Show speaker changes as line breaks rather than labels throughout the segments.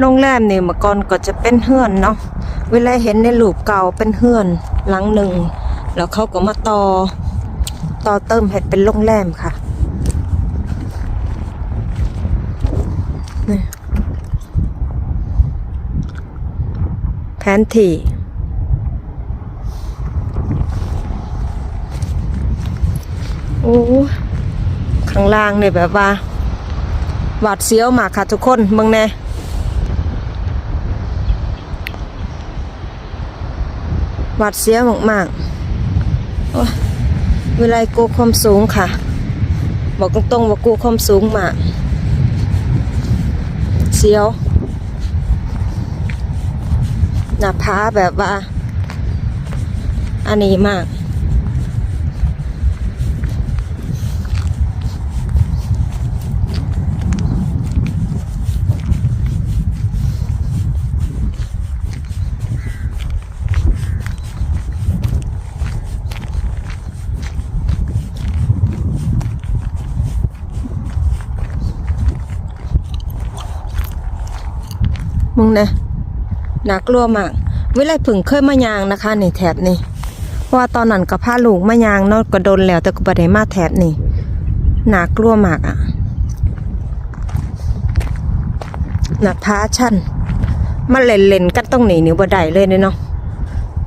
โรงแรมนี่เมื่อก่อนก็จะเป็นเฮือนเนาะเวลาเห็นในรูปเก่าเป็นเฮือนหลังหนึ่งแล้วเขาก็มาต่อต่อเติมให้เป็นโรงแรมค่ะนี่แผนที่โอ้ข้างล่างเนี่ยแบบว่าหวาดเสียวมากค่ะทุกคนเมืองแน่ หวัดเสียวมากๆเวลากูความสูงค่ะ บอกตรงๆว่ากูความสูงมาก เสียว หน้าผาแบบว่า อันนี้มาก มึงนะน่ากลัวมากเวลผึ่งเคยมายางนะคะในแถบนี้ว่าตอนนั้นกับพาลูกมายางนาะก็โดนแล้วแต่ก็บ่ได้มาแถบนี้น่ากลัวมากอะหน้าผาชันมาเล่นเล่นกันตรงหนี้นี่บ่ได้เลยเนาะ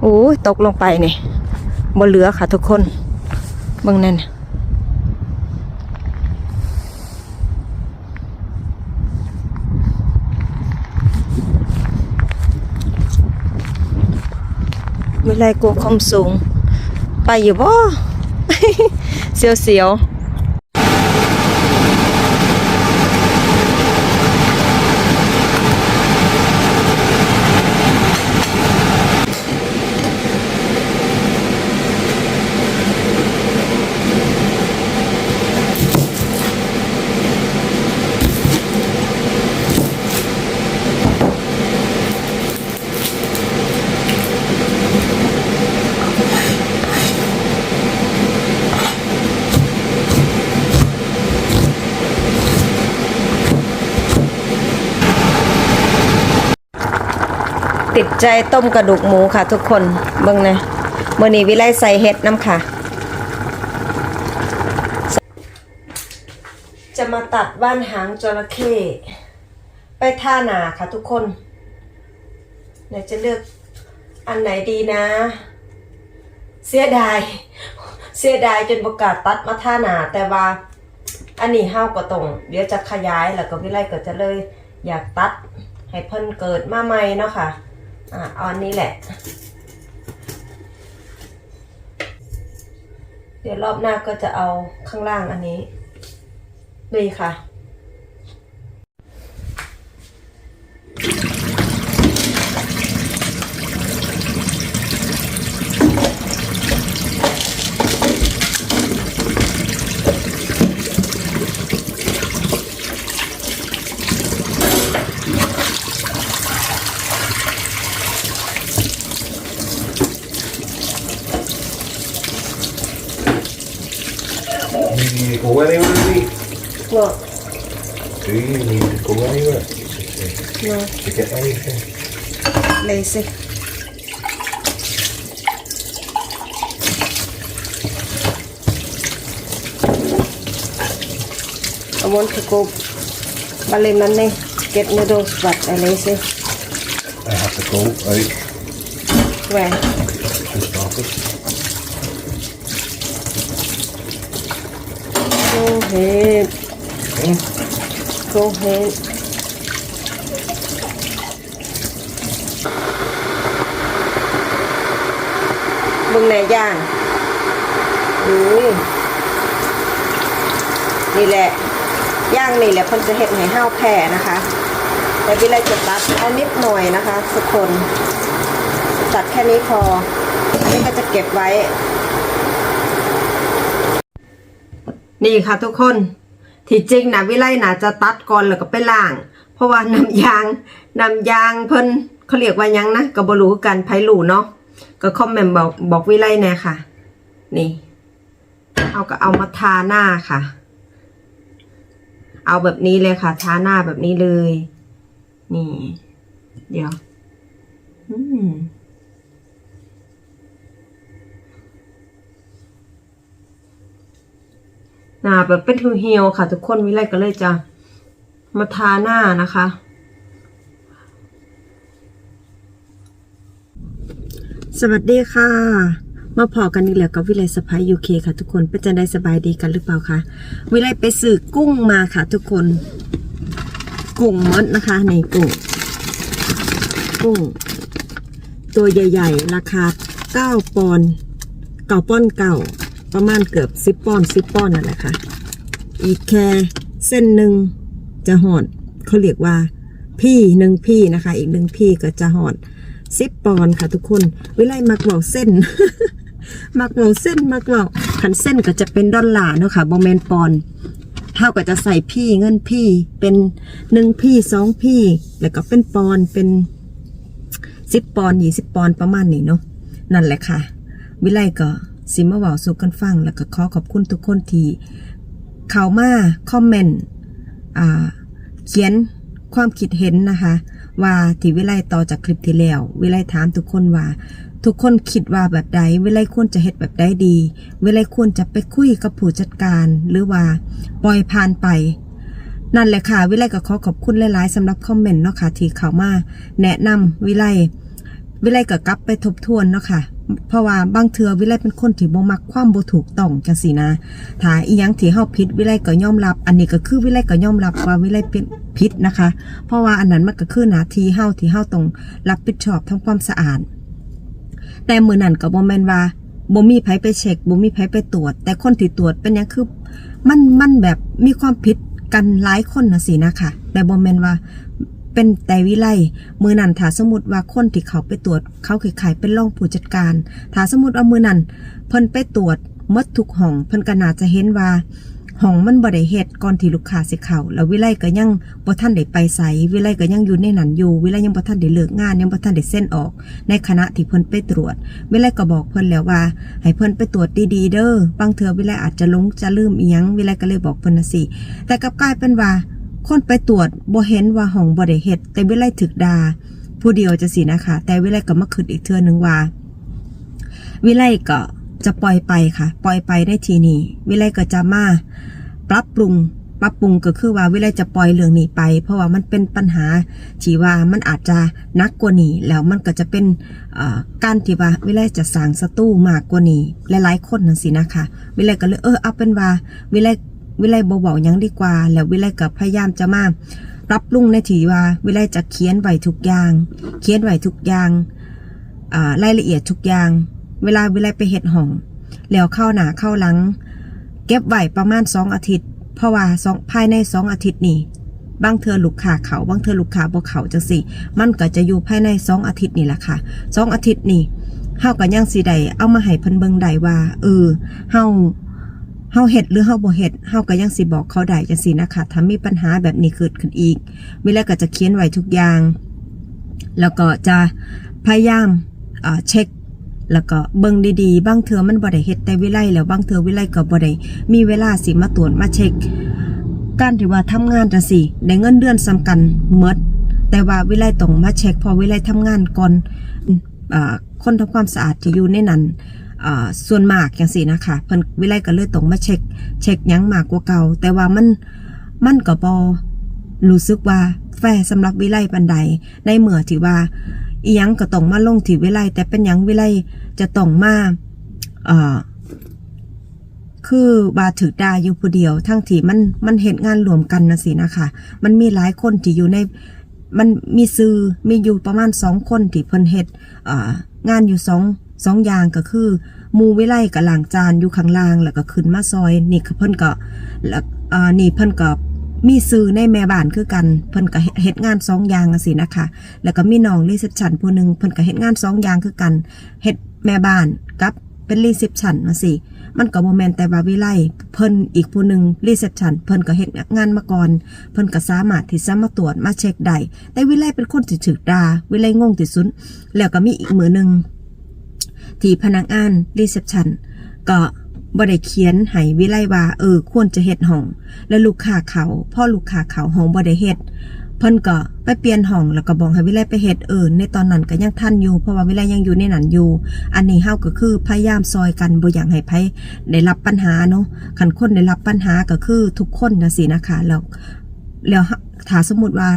โอ้ยตกลงไปนี่บ่เหลือค่ะทุกคนเบิ่งนั่น น่ะเวลากูคมสูง ไปอยู่บ่ เสียวเสียว ใจต้มกระดูกหมูค่ะทุกคนเบิ่งนะเมื่อนี้วิไลใส่เห็ดน้ำค่ะ จะมาตัดบ้านหางจระเข้ไปท่านาค่ะทุกคนเดี๋ยวจะเลือกอันไหนดีนะ เสียดาย เสียดายจนประกาศตัดมาท่านาแต่ว่าอันนี้ห้าวก็ตรงเดี๋ยวจะขยายแล้วก็วิไลก็จะเลยอยากตัดให้เพิ่นเกิดมาใหม่เนาะค่ะ อะเออันนี้แหละ เดี๋ยวรอบหน้าก็จะเอาข้างล่างอันนี้ดีค่ะ ni Cobán
viví. No. Sí,
ni Cobán iba. No. I want to go Malinane, get noodles, but I lazy.
I have to go out.
Where?
Office.
Go ahead go ahead บึงแหนย่างอุ้ยนี่แหละ ย่างนี่แหละเพิ่นจะเห็ดให้ห้าวแผ่นะคะ แต่วิไลจะตัดเอานิดหน่อยนะคะทุกคนตัดแค่นี้พอ อันนี้ก็จะเก็บไว้ นี่ค่ะทุกคน ที่จริงนะวิไลน่าจะตัดก่อนแล้วก็ไปล้าง เพราะว่าน้ำยางน้ำยางเพิ่นเขาเรียกว่ายังนะก็บรู้กันไผรู้เนาะก็คอมเมนต์บอกบอกวิไลแน่ค่ะ นี่ เอาก็เอามาทาหน้าค่ะ เอาแบบนี้เลยค่ะ ทาหน้าแบบนี้เลย นี่ เดี๋ยว อืม หน้าแบบเป็นเหี่ยวๆค่ะ ทุกคนวิไลก็เลยจะมาทาหน้านะคะ สวัสดีค่ะ มาพอกันอีกแล้วกับวิไลสะพายยูเคค่ะทุกคนเป็นจังได้สบายดีกันหรือเปล่าคะวิไลไปซื้อกุ้งมาค่ะ ทุกคน กุ้งมดนะคะ ในกุ้ง กุ้ง ตัวใหญ่ ๆ ราคา9ปอนด์เก่าป้อนเก่า ประมาณเกือบ10ปอนด์10ปอนนั่นแหละค่ะ อีกแค่เส้นหนึ่งจะหอดเขาเรียกว่าพี่หนึ่งพี่นะคะ อีกหนึ่งพี่ก็จะหอดสิบปอนค่ะทุกคน วิไลมักเบาเส้น มักเบาเส้นมักเบาขันเส้นก็จะเป็นดอลลาร์เนาะค่ะบอแมนปอนเท่ากับจะใส่พี่เงินพี่เป็นหนึ่งพี่สองพี่ แล้วก็เป็นปอนเป็นสิบปอนยี่สิบปอนประมาณนี้เนาะนั่นแหละค่ะ วิไลก็ สิมาเว้าสู่กันฟัง แล้วก็ขอขอบคุณทุกคนที่เข้ามาคอมเมนต์เขียนความคิดเห็นนะคะ ว่าที่วิไลต่อจากคลิปที่แล้ว วิไลถามทุกคนว่า ทุกคนคิดว่าแบบใดวิไลควรจะเฮ็ดแบบใดดี วิไลควรจะไปคุยกับผู้จัดการหรือว่าปล่อยผ่านไป นั่นแหละค่ะ วิไลก็ขอขอบคุณหลาย ๆสำหรับคอมเมนต์เนาะค่ะที่เข้ามาแนะนำวิไล วิไลก็กลับไปทบทวนเนาะค่ะ เพราะว่าบางเทือวิไลเป็นคนที่บ่มักความบ่ถูกต้องจังซี่นะ ถ้าอีหยังที่เฮาผิดวิไลก็ยอมรับ อันนี้ก็คือวิไลก็ยอมรับว่าวิไลเป็นผิดนะคะ เพราะว่าอันนั้นมันก็คือหน้าที่เฮาที่เฮาต้องรับผิดชอบทำความสะอาด แต่มื้อนั้นก็บ่แม่นว่าบ่มีไผไปเช็คบ่มีไผไปตรวจ แต่คนที่ตรวจเป็นหยังคือมันมันแบบมีความผิดกันหลายคนนะสินะคะแต่บ่แม่นว่า เป็นแต่วิไลมือนันถ้าสมมติว่าคนที่เขาไปตรวจ เขาคือขายเป็นรองผู้จัดการถ้าสมมติว่ามือนันเพิ่นไปตรวจมดทุกห้อง เพิ่นก็น่าจะเห็นว่าห้องมันบ่ได้เฮ็ดก่อนที่ลูกค้าสิเข้าแล้ววิไลก็ยังบ่ทันได้ไปไสวิไลก็ยังอยู่ในนั้นอยู่ วิไลยังบ่ทันได้เลิกงานยังบ่ทันได้เส้นออก ในขณะที่เพิ่นไปตรวจ วิไลก็บอกเพิ่นแล้วว่า ให้เพิ่นไปตรวจดีๆเด้อบางเทื่อวิไลอาจจะลงจะลืมอีหยังวิไลก็เลยบอกเพิ่นน่ะสิแต่กลับกลายเป็นว่า คนไปตรวจบ่เห็นว่าห้องบ่ได้เฮ็ดแต่วิไลถึกดา ผู้เดียวจะสินะคะ แต่วิไลก็มาคิดอีกเทื่อหนึงว่า วิไลก็จะปล่อยไปค่ะ ปล่อยไปได้ทีนี้วิไลก็จะมาปรับปรุงปรับปรุงก็คือว่าวิไลจะปล่อยเรื่องนี้ไป เพราะว่ามันเป็นปัญหาที่ว่ามันอาจจะนักกว่านี้แล้วมันก็จะเป็นการที่ว่าวิไลจะสร้างศัตรูมากกว่านี้หลายๆคนนั่นสินะคะ วิไลก็เลยเออเอาเป็นว่าวิไล วิไลบบอกยังดีกว่า แล้ววิไลก็พยายามจะมารับปรุงในทีว่า วิไลจะเขียนไว้ทุกอย่าง เขียนไว้ทุกอย่างรายละเอียดทุกอย่าง เวลาวิไลไปเฮ็ดห้องแล้วเข้าหนาเข้าหลัง เก็บไว้ประมาณสองอาทิตย์ เพราะว่าสองภายในสองอาทิตย์นี่บางเธอลูกค้าเขาบางเธอลูกค้าบ่เขาจังสิมันก็จะอยู่ภายในสองอาทิตย์นี่แหละค่ะสองอาทิตย์นี่เฮาก็ยังสิได้เอามาให้เพิ่นเบิ่งได้ว่าเออเฮา เฮาเฮ็ดหรือเฮาบ่เฮ็ดเฮาก็ยังสิบอกเขาได้จังซี่นะคะถ้ามีปัญหาแบบนี้เกิดขึ้นอีกเวลาก็จะเขียนไว้ทุกอย่าง แล้วก็จะพยายามเช็คแล้วก็เบิ่งดีๆบางเทือมันบ่ได้เฮ็ดแต่วิไลแล้วบางเทือวิไลก็บ่ได้มีเวลาสิมาตรวจมาเช็ค การที่ว่าทำงานจังซี่ได้เงินเดือนสำคัญหมดแต่ว่าวิไลต้องมาเช็คพอวิไลทำงานก่อนอคนทำความสะอาดที่อยู่ในนั้น ส่วนมากอย่างสี่นะคะเพิ่นวิไลก็เลยต้องมาเช็ค เช็คยังมากกว่าเก่า แต่ว่ามันมันก็บอรู้สึกว่าแฟร์สำหรับวิไลปันใดในเมื่อที่ว่าอียังก็ต้องมาลงที่วิไลแต่เป็นยังวิไลจะต้องมาเอ่อคือว่าถือดาอยู่ผู้เดียวทั้งที่มันมันเห็นงานรวมกันนะสินะคะมันมีหลายคนที่อยู่ในมันมีซื้อมีอยู่ประมาณสองคนที่เพิ่นเฮ็ดงานอยู่สอง สองอย่างก็คือมูวิไลกับหลางจานอยู่ข้างล่างแล้วก็ขึ้นมาซอย นี่คือเพิ่นก็แล้วอ่านี่เพิ่นก็มีซื้อในแม่บ้านคือกันเพิ่นก็เฮ็ดเฮ็ดงานสองอย่างสินะคะ แล้วก็มีน้องรีเซพชันผู้หนึ่งเพิ่นก็เฮ็ดงานสองอย่างคือกันเฮ็ดแม่บ้านกับเป็นรีเซพชันมาสิมันก็บ่แม่นแต่ว่าวิไลเพิ่นอีกผู้หนึ่งรีเซพชันเพิ่นก็เฮ็ดงานมาก่อน เพิ่นก็สามารถที่จะมาตรวจมาเช็คได้แต่วิไลเป็นคนที่ถูกดาวิไลงงที่สุดแล้วก็มีอีกมือหนึ่ง ที่พนักงานรีเซพชันก็บ่ได้เขียนให้วิไลว่าเออควรจะเฮ็ดห้อง แล้วลูกค้าเขาพ่อลูกค้าเขาห้องบ่ได้เฮ็ดเพิ่นก็ไปเปลี่ยนห้องแล้วก็บอกให้วิไลไปเฮ็ดเอินในตอนนั้นก็ยังทันอยู่เพราะว่าวิไลยังอยู่ในนั้นอยู่ อันนี้เฮาก็คือพยายามซอยกันบ่อยากให้ไผได้รับปัญหาเนาะคันคนได้รับปัญหาก็คือทุกคนนะสินะคะแล้วแล้วถ้าสมมติว่า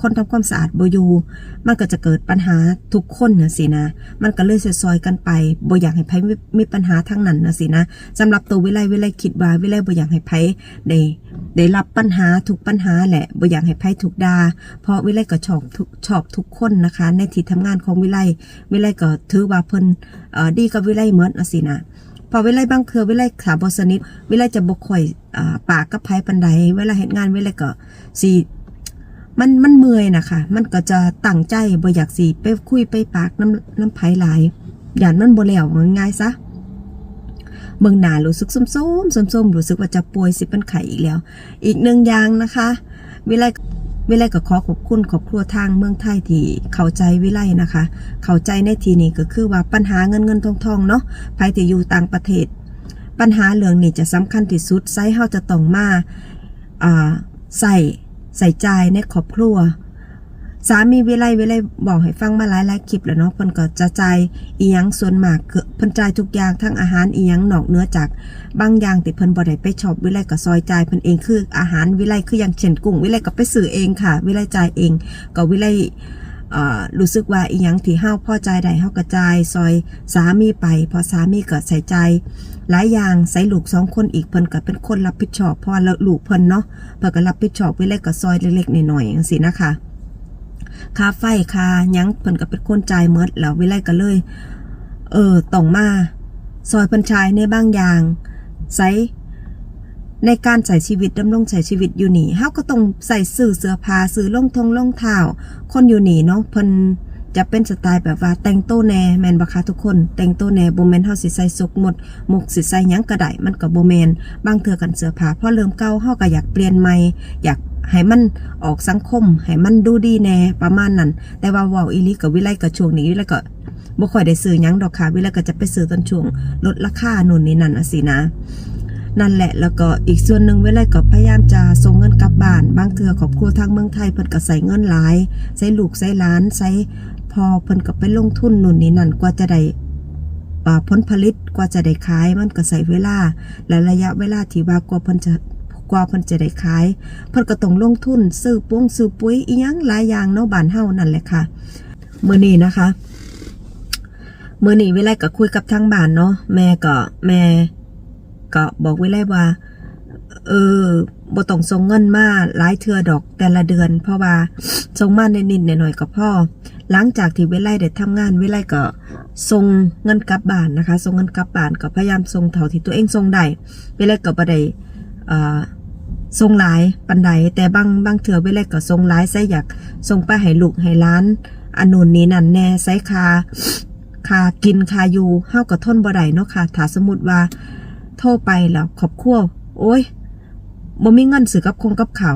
คนทำความสะอาดบอยู่มันก็จะเกิดปัญหาทุกคนนะสินะ มันก็เลยซอยๆกันไปบ่อยากให้ไผมีมีปัญหาทั้งนั้นนะสินะสำหรับตัววิไลวิไลคิดว่าวิไลบ่อยากให้ไผได้ได้รับปัญหาทุกปัญหาแหละบ่อยากให้ไผถูกด่าเพราะวิไลก็ชอบทุกชอบทุกคนนะคะ ในที่ทำงานของวิไลวิไลก็ถือว่าเพิ่นดีกับวิไลเหมือนนะสินะพอวิไลบางเคือวิไลขาบสนิทวิไลจะบ่ค่อยอ่าปากกับไผปานใดเวลาเฮ็ดงานวิไลก็สิ มันมันเมื่อยนะคะมันก็จะตั้งใจบ่อยากสิไปคุยไปปากน้ำน้ำไผหลายอย่างนั้นบ่แล้วง่ายซะเมืองหนารู้สึกส้มๆส้มๆรู้สึกว่าจะป่วยสิเป็นไข้อีกแล้ว อีกหนึ่งอย่างนะคะวิไลวิไลก็ขอขอบคุณครอบครัวทางเมืองไทยที่เข้าใจวิไลนะคะ เข้าใจในทีนี้ก็คือว่าปัญหาเงินเงินทองทองเนาะภายที่อยู่ต่างประเทศ ปัญหาเรื่องนี้จะสำคัญที่สุดไซเฮาจะต้องมาอ่าใส่ ใส่ใจในครอบครัว สามีวิไลวิไลบอกให้ฟังมาหลายหลายคลิปแล้วเนาะเพิ่นก็จะจ่ายอียงส่วนมากคือเพิ่นจ่ายทุกอย่างทั้งอาหารเอีหยังนอกเนื้อจากบางอย่างที่เพิ่นบ่ได้ไปช็อปวิไลก็ซอยจ่ายเพิ่นเองคืออาหารวิไลคืออย่างเช่นกุ้งวิไลก็ไปซื้อเองค่ะ วิไลจ่ายเองก็วิไล รู้สึกว่าอีหยังที่เฮาพอใจได้เฮาก็จ่ายซอยสามีไป พอสามีก็ใส่ใจ หลายอย่างใส่ลูกสองคนอีกเพิ่นก็เป็นคนรับผิดชอบเพราะว่าลูกเพิ่นเนาะเพิ่นก็รับผิดชอบวิไลก็ซอยเล็กๆหน้อยๆจังซี่นะคะค่าไฟค่าหยังเพิ่นก็เป็นคนจ่ายหมดแล้ววิไลก็เลย เออต้องมาซอยเพิ่นชายในบางอย่างใส่ ในการใส่ชีวิตดำรงใช้ชีวิตอยู่นี่เฮาก็ต้องใส่ซื้อเสื้อผ้าซื้อรองทงรองเท้าคนอยู่นี่เนาะเพิ่นจะเป็นสไตล์แบบว่าแต่งโตแน่แมนบ่คะทุกคน แต่งโตแน่บ่แม่นเฮาสิใส่สุกหมดหมกสิใส่หยังก็ได้มันก็บ่แมนบางเทื่อกันเสื้อผ้าพอเริ่มเก่าเฮาก็อยากเปลี่ยนใหม่อยากให้มันออกสังคมให้มันดูดีแน่ประมาณนั้น แต่ว่าเว้าอีลีกับวิไลกับช่วงนี้วิไลก็บ่ค่อยได้ซื้อหยังดอกค่ะวิไลก็จะไปซื้อตอนช่วงลดราคานู่นนี่นั่นน่ะสินะ นั่นแหละแล้วก็อีกส่วนหนึ่งเวลาก็พยายามจะส่งเงินกลับบ้าน บางเทื่อครอบครัวทางเมืองไทยเพิ่นก็ใส่เงินหลาย ใส่ลูกใส่หลานใส่พอเพิ่นก็ไปลงทุนนู่นนี่นั่นกว่าจะได้อ่าผลผลิตกว่าจะได้ขายมันก็ใส่เวลา และระยะเวลาที่ว่ากว่าเพิ่นจะกว่าเพิ่นจะได้ขายเพิ่นก็ต้องลงทุนซื้อปุ้งซื้อปุ๋ยอีหยังหลายอย่างเนาะบ้านเฮานั่นแหละค่ะมื้อนี้นะคะ มื้อนี้เวลาก็คุยกับทางบ้านเนาะแม่ก็แม่ ก็บอกไว้เลยว่า เออบ่ต้องส่งเงินมาหลายเทื่อดอกแต่ละเดือน เพราะว่าส่งมานิดหน่อยๆก็พอหลังจากที่เวไลได้ทำงานเวไลก็ส่งเงินกลับบ้านนะคะส่งเงินกลับบ้านก็พยายามส่งเท่าที่ตัวเองส่งได้เวไลก็บ่ได้อ่อส่งหลายปันใดแต่บางบางเทื่อเวไลก็ส่งหลายใส่อยากส่งไปให้ลูกให้ล้านอันนูนนี้นั่นแน่ใส่คาคากินคาอยู่เฮาก็ทนบ่ได้เนาะค่ะถ้าสมมติว่า โทรไปแล้วขอบคั่วโอ้ยบ่มีเงินซื้อกับคงกับเขา